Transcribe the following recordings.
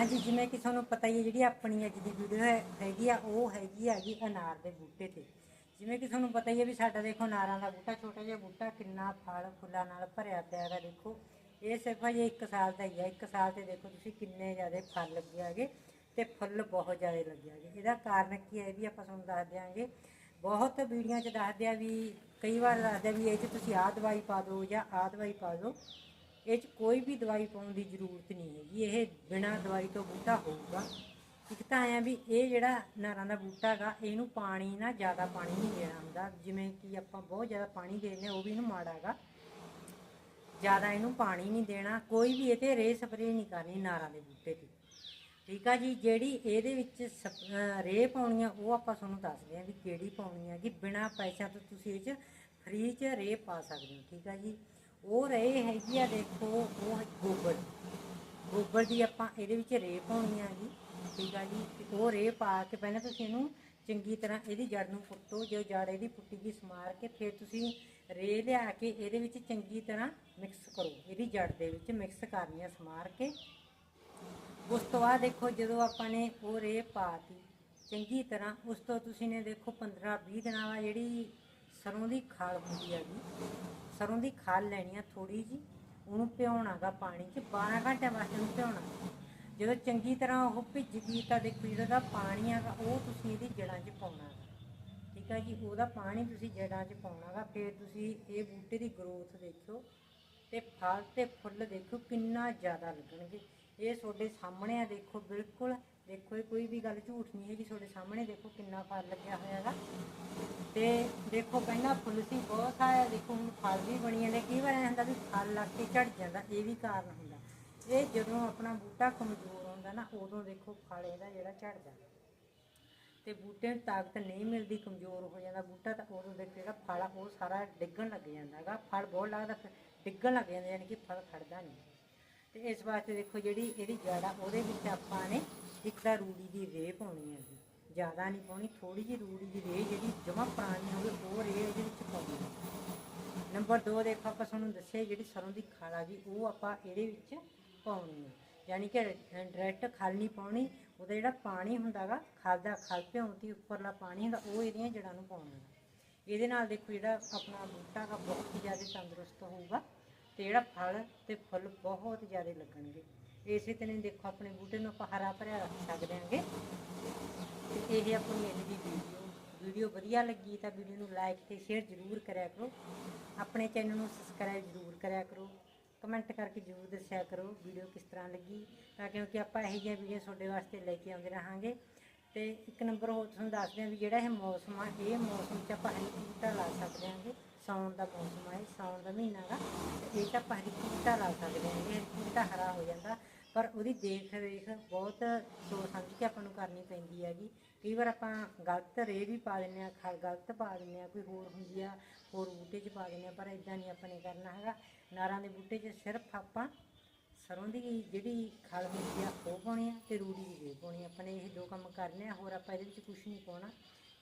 ਹਾਂਜੀ, ਜਿਵੇਂ ਕਿ ਤੁਹਾਨੂੰ ਪਤਾ ਹੀ ਹੈ, ਜਿਹੜੀ ਆਪਣੀ ਅੱਜ ਦੀ ਵੀਡੀਓ ਹੈ, ਹੈਗੀ ਆ, ਉਹ ਹੈਗੀ ਹੈਗੀ ਅਨਾਰ ਦੇ ਬੂਟੇ ਤੇ। ਜਿਵੇਂ ਕਿ ਤੁਹਾਨੂੰ ਪਤਾ ਹੀ ਹੈ ਵੀ ਸਾਡਾ ਦੇਖੋ ਅਨਾਰਾਂ ਦਾ ਬੂਟਾ, ਛੋਟਾ ਜਿਹਾ ਬੂਟਾ, ਕਿੰਨਾ ਫਲ ਫੁੱਲਾਂ ਨਾਲ ਭਰਿਆ ਪਿਆ ਹੈਗਾ, ਦੇਖੋ। ਇਹ ਸਿਰਫ ਹਜੇ 1 ਸਾਲ ਦਾ ਹੀ ਹੈ 1 ਸਾਲ ਤੇ ਦੇਖੋ ਤੁਸੀਂ ਕਿੰਨੇ ਜ਼ਿਆਦਾ ਫਲ ਲੱਗੇ ਹੈਗੇ ਤੇ ਫੁੱਲ ਬਹੁਤ ਜ਼ਿਆਦਾ ਲੱਗੇ ਹੈਗੇ। ਇਹਦਾ ਕਾਰਨ ਕੀ ਹੈ ਵੀ ਆਪਾਂ ਤੁਹਾਨੂੰ ਦੱਸ ਦਿਆਂਗੇ। ਬਹੁਤ ਵੀਡੀਓ 'ਚ ਦੱਸਦੇ ਆ ਵੀ, ਕਈ ਵਾਰ ਦੱਸਦੇ ਵੀ ਇਹ 'ਚ ਤੁਸੀਂ ਆਹ ਦਵਾਈ ਪਾ ਦਿਓ ਜਾਂ ਆਹ ਦਵਾਈ ਪਾ ਦਿਓ। ਇਹ 'ਚ ਕੋਈ ਵੀ ਦਵਾਈ ਪਾਉਣ ਦੀ ਜ਼ਰੂਰਤ ਨਹੀਂ ਹੈਗੀ। ਇਹ ਬਿਨਾਂ ਦਵਾਈ ਤੋਂ ਬੂਟਾ ਹੋਊਗਾ। ਇੱਕ ਤਾਂ ਆਇਆ ਵੀ ਇਹ ਜਿਹੜਾ ਨਾਰਾਂ ਦਾ ਬੂਟਾ ਹੈਗਾ, ਇਹਨੂੰ ਪਾਣੀ ਨਾ ਜ਼ਿਆਦਾ ਪਾਣੀ ਨਹੀਂ ਦੇਣਾ ਹੁੰਦਾ। ਜਿਵੇਂ ਕਿ ਆਪਾਂ ਬਹੁਤ ਜ਼ਿਆਦਾ ਪਾਣੀ ਦੇ ਦਿੰਦੇ ਉਹ ਵੀ ਇਹਨੂੰ ਮਾੜਾ ਹੈਗਾ। ਜ਼ਿਆਦਾ ਇਹਨੂੰ ਪਾਣੀ ਨਹੀਂ ਦੇਣਾ। ਕੋਈ ਵੀ ਇਹ ਤੇ ਰੇ ਸਪਰੇ ਨਹੀਂ ਕਰਨੀ ਨਾਰਾਂ ਦੇ ਬੂਟੇ ਤੇ। ਠੀਕ ਆ ਜੀ, ਜਿਹੜੀ ਇਹਦੇ ਵਿੱਚ ਸਪ- ਅਹ ਰੇ ਪਾਉਣੀ ਆ ਉਹ ਆਪਾਂ ਤੁਹਾਨੂੰ ਦੱਸਦੇ ਆ ਵੀ ਕਿਹੜੀ ਪਾਉਣੀ ਆ ਕਿ ਬਿਨਾ ਪੈਸਿਆਂ ਤੋਂ ਤੁਸੀਂ ਇਹ ਚ ਫ੍ਰੀ ਚ ਰੇ ਪਾ ਸਕਦੇ ਹੋ। ਠੀਕ ਆ ਜੀ। ਉਹ ਰੇ ਹੈਗੀ ਆ, ਦੇਖੋ, ਉਹ ਗੋਬਰ। ਗੋਬਰ ਦੀ ਆਪਾਂ ਇਹਦੇ ਵਿੱਚ ਰੇਹ ਪਾਉਣੀ ਆ ਜੀ, ਠੀਕ ਆ ਜੀ। ਤੇ ਉਹ ਰੇਹ ਪਾ ਕੇ ਪਹਿਲਾਂ ਤੁਸੀਂ ਇਹਨੂੰ ਚੰਗੀ ਤਰ੍ਹਾਂ ਇਹਦੀ ਜੜ ਨੂੰ ਪੁੱਟੋ ਜੋ ਜੜ ਇਹਦੀ ਪੁੱਟੀ ਗਈ ਸਮਾਰ ਕੇ, ਫਿਰ ਤੁਸੀਂ ਰੇਹ ਲਿਆ ਕੇ ਇਹਦੇ ਵਿੱਚ ਚੰਗੀ ਤਰ੍ਹਾਂ ਮਿਕਸ ਕਰੋ। ਇਹਦੀ ਜੜ ਦੇ ਵਿੱਚ ਮਿਕਸ ਕਰਨੀ ਆ ਸਮਾਰ ਕੇ। ਉਸ ਤੋਂ ਬਾਅਦ ਦੇਖੋ, ਜਦੋਂ ਆਪਾਂ ਨੇ ਉਹ ਰੇ ਪਾਤੀ ਚੰਗੀ ਤਰ੍ਹਾਂ, ਉਸ ਤੋਂ ਤੁਸੀਂ ਨੇ ਦੇਖੋ 15 20 ਦਿਨਾਂ ਬਾਅਦ ਜਿਹੜੀ ਸਰੋਂ ਦੀ ਖਾਲ ਹੁੰਦੀ ਹੈਗੀ ਸਰੋਂ ਦੀ ਖਾਲ ਲੈਣੀ ਆ ਥੋੜੀ ਜੀ ਉਹਨੂੰ ਭਿਉਣਾਗਾ ਪਾਣੀ 'ਚ 12 ਘੰਟਿਆਂ ਵਾਸਤੇ ਉਹਨੂੰ ਭਿਉਣਾ। ਜਦੋਂ ਚੰਗੀ ਤਰ੍ਹਾਂ ਉਹ ਭਿੱਜ ਗਈ ਤਾਂ ਦੇਖੋ ਜਿਹੜਾ ਉਹਦਾ ਪਾਣੀ ਹੈਗਾ ਉਹ ਤੁਸੀਂ ਇਹਦੀ ਜੜ੍ਹਾਂ 'ਚ ਪਾਉਣਾ ਹੈਗਾ ਠੀਕ ਆ ਜੀ, ਉਹਦਾ ਪਾਣੀ ਤੁਸੀਂ ਜੜ੍ਹਾਂ 'ਚ ਪਾਉਣਾਗਾ, ਫਿਰ ਤੁਸੀਂ ਇਹ ਬੂਟੇ ਦੀ ਗਰੋਥ ਦੇਖਿਓ, ਤੇ ਫਲ ਤੇ ਫੁੱਲ ਦੇਖੋ ਕਿੰਨਾ ਜ਼ਿਆਦਾ ਲੱਗਣਗੇ। ਇਹ ਤੁਹਾਡੇ ਸਾਹਮਣੇ ਆ, ਦੇਖੋ, ਬਿਲਕੁਲ। ਦੇਖੋ, ਇਹ ਕੋਈ ਵੀ ਗੱਲ ਝੂਠ ਨਹੀਂ ਹੈਗੀ, ਤੁਹਾਡੇ ਸਾਹਮਣੇ ਦੇਖੋ ਕਿੰਨਾ ਫਲ ਲੱਗਿਆ ਹੋਇਆ ਹੈਗਾ। ਤੇ ਦੇਖੋ, ਪਹਿਲਾਂ ਫੁੱਲ ਸੀ, ਬਹੁਤ ਸਾਰਾ, ਦੇਖੋ, ਹੁਣ ਫਲ ਵੀ ਬਣੀ ਜਾਂਦੇ। ਕਈ ਵਾਰ ਐਂ ਹੁੰਦਾ ਵੀ ਫਲ ਲੱਗ ਕੇ ਝੜ ਜਾਂਦਾ, ਇਹ ਵੀ ਕਾਰਨ ਹੁੰਦਾ। ਇਹ ਜਦੋਂ ਆਪਣਾ ਬੂਟਾ ਕਮਜ਼ੋਰ ਹੁੰਦਾ ਨਾ, ਉਦੋਂ ਦੇਖੋ ਫਲ ਇਹਦਾ ਜਿਹੜਾ ਝੜਦਾ ਤੇ ਬੂਟੇ ਨੂੰ ਤਾਕਤ ਨਹੀਂ ਮਿਲਦੀ, ਕਮਜ਼ੋਰ ਹੋ ਜਾਂਦਾ। ਬੂਟਾ ਤਾਂ ਉਦੋਂ ਦੇ ਜਿਹੜਾ ਫਲ ਆ, ਉਹ ਸਾਰਾ ਡਿੱਗਣ ਲੱਗ ਜਾਂਦਾ ਹੈਗਾ। ਫਲ ਬਹੁਤ ਲੱਗਦਾ, ਡਿੱਗਣ ਲੱਗ ਜਾਂਦਾ, ਯਾਨੀ ਕਿ ਫਲ ਖੜਦਾ ਨਹੀਂ। ਤੇ ਇਸ ਵਾਸਤੇ ਦੇਖੋ ਜਿਹੜੀ ਇਹਦੀ ਜੜ ਆ, ਉਹਦੇ ਵਿੱਚ ਆਪਾਂ ਨੇ ਇੱਕ ਤਾਂ ਰੂੜੀ ਦੀ ਰੇਹ ਪਾਉਣੀ ਹੈ ਜ਼ਿਆਦਾ ਨਹੀਂ ਪਾਉਣੀ ਥੋੜੀ ਜਿਹੀ ਰੂੜੀ ਦੀ ਰੇਹ ਜਿਹੜੀ ਜਮਾ ਪੁਰਾਣੀ ਹੋਵੇ ਉਹ ਰੇਹ ਇਹਦੇ ਵਿੱਚ ਪਾਉਣੀ ਹੈ। ਨੰਬਰ 2 ਦੇਖੋ, ਆਪਾਂ ਤੁਹਾਨੂੰ ਦੱਸਿਆ ਜਿਹੜੀ ਸਰੋਂ ਦੀ ਖਾਲ ਆ ਗਈ ਉਹ ਆਪਾਂ ਇਹਦੇ ਵਿੱਚ ਪਾਉਣੀ ਹੈ। ਯਾਨੀ ਕਿ ਡਾਇਰੈਕਟ ਖਲ ਨਹੀਂ ਪਾਉਣੀ, ਉਹਦਾ ਜਿਹੜਾ ਪਾਣੀ ਹੁੰਦਾਗਾ ਖਲ ਦਾ ਖਲ ਭਿਉਂਤੀ ਉੱਪਰਲਾ ਪਾਣੀ ਹੁੰਦਾ, ਉਹ ਇਹਦੀਆਂ ਜੜ੍ਹਾਂ ਨੂੰ ਪਾਉਣਾ। ਇਹਦੇ ਨਾਲ ਦੇਖੋ ਜਿਹੜਾ ਆਪਣਾ ਬੂਟਾ ਦਾ ਬਹੁਤ ਹੀ ਜ਼ਿਆਦਾ ਤੰਦਰੁਸਤ ਹੋਊਗਾ। ਤੇ ਜਿਹੜਾ ਫਲ ਤੇ ਫੁੱਲ ਬਹੁਤ ਜ਼ਿਆਦਾ ਲੱਗਣਗੇ। ਇਸੇ ਤਰ੍ਹਾਂ ਦੇਖੋ ਆਪਣੇ ਬੂਟੇ ਨੂੰ ਆਪਾਂ ਹਰਾ ਭਰਿਆ ਰੱਖ ਸਕਦੇ ਹਾਂਗੇ। ਤੇ ਇਹ ਆਪਣੀ ਅੱਜ ਦੀ ਵੀਡੀਓ ਵੀਡੀਓ ਵਧੀਆ ਲੱਗੀ ਤਾਂ ਵੀਡੀਓ ਨੂੰ ਲਾਈਕ ਤੇ ਸ਼ੇਅਰ ਜ਼ਰੂਰ ਕਰਿਆ ਕਰੋ। ਆਪਣੇ ਚੈਨਲ ਨੂੰ ਸਬਸਕ੍ਰਾਈਬ ਜ਼ਰੂਰ ਕਰਿਆ ਕਰੋ। ਕਮੈਂਟ ਕਰਕੇ ਜ਼ਰੂਰ ਦੱਸਿਆ ਕਰੋ ਵੀਡੀਓ ਕਿਸ ਤਰ੍ਹਾਂ ਲੱਗੀ, ਤਾਂ ਕਿਉਂਕਿ ਆਪਾਂ ਇਹੋ ਜਿਹੀਆਂ ਵੀਡੀਓ ਤੁਹਾਡੇ ਵਾਸਤੇ ਲੈ ਕੇ ਆਉਂਦੇ ਰਹਾਂਗੇ। ਤੇ ਇੱਕ ਨੰਬਰ ਹੋਰ ਤੁਹਾਨੂੰ ਦੱਸਦੇ ਹਾਂ ਵੀ ਜਿਹੜਾ ਇਹ ਮੌਸਮ ਆ, ਇਹ ਮੌਸਮ 'ਚ ਆਪਾਂ ਹਰੀ ਬੂਟਾ ਲਾ ਸਕਦੇ ਹਾਂਗੇ। ਸਾਉਣ ਦਾ ਮੌਸਮ ਆ ਇਹ ਸਾਉਣ ਦਾ ਮਹੀਨਾ ਗਾ। ਇਹ ਤਾਂ ਆਪਾਂ ਹਰੀ ਬੂਟਾ ਲਾ ਸਕਦੇ ਹਾਂ ਹਰੀ ਬੂਟਾ ਹਰਾ ਹੋ ਜਾਂਦਾ। ਪਰ ਉਹਦੀ ਦੇਖ ਰੇਖ ਬਹੁਤ ਸੋਚ ਸਮਝ ਕੇ ਆਪਾਂ ਨੂੰ ਕਰਨੀ ਪੈਂਦੀ ਹੈਗੀ ਕਈ ਵਾਰ ਆਪਾਂ ਗਲਤ ਰੇ ਵੀ ਪਾ ਦਿੰਦੇ ਆ ਖਲ ਗਲਤ ਪਾ ਦਿੰਦੇ ਆ ਕੋਈ ਹੋਰ ਹੁੰਦੀ ਆ, ਹੋਰ ਬੂਟੇ 'ਚ ਪਾ ਦਿੰਦੇ ਆ ਪਰ ਇਦਾਂ ਨਹੀਂ ਆਪਾਂ ਨੇ ਕਰਨਾ ਹੈਗਾ। ਨਾਰਾਂ ਦੇ ਬੂਟੇ 'ਚ ਸਿਰਫ ਆਪਾਂ ਸਰੋਂ ਦੀ ਜਿਹੜੀ ਖਲ ਹੁੰਦੀ ਆ, ਉਹ ਪਾਉਣੀ ਆ ਤੇ ਰੂੜੀ ਦੀ ਰੇ ਪਾਉਣੀ ਆ। ਆਪਾਂ ਨੇ ਇਹ ਦੋ ਕੰਮ ਕਰਨੇ ਆ, ਹੋਰ ਆਪਾਂ ਇਹਦੇ ਵਿੱਚ ਕੁਝ ਨਹੀਂ ਪਾਉਣਾ।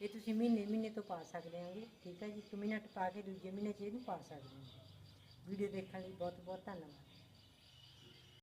ਇਹ ਤੁਸੀਂ ਮਹੀਨੇ ਮਹੀਨੇ ਤੋਂ ਪਾ ਸਕਦੇ ਹੋਗੇ, ਠੀਕ ਹੈ ਜੀ? ਇੱਕ ਮਹੀਨਾ ਪਾ ਕੇ ਦੂਜੇ ਮਹੀਨੇ 'ਚ ਇਹਨੂੰ ਪਾ ਸਕਦੇ ਹੋ ਵੀਡੀਓ ਦੇਖਣ ਲਈ ਬਹੁਤ ਬਹੁਤ ਧੰਨਵਾਦ।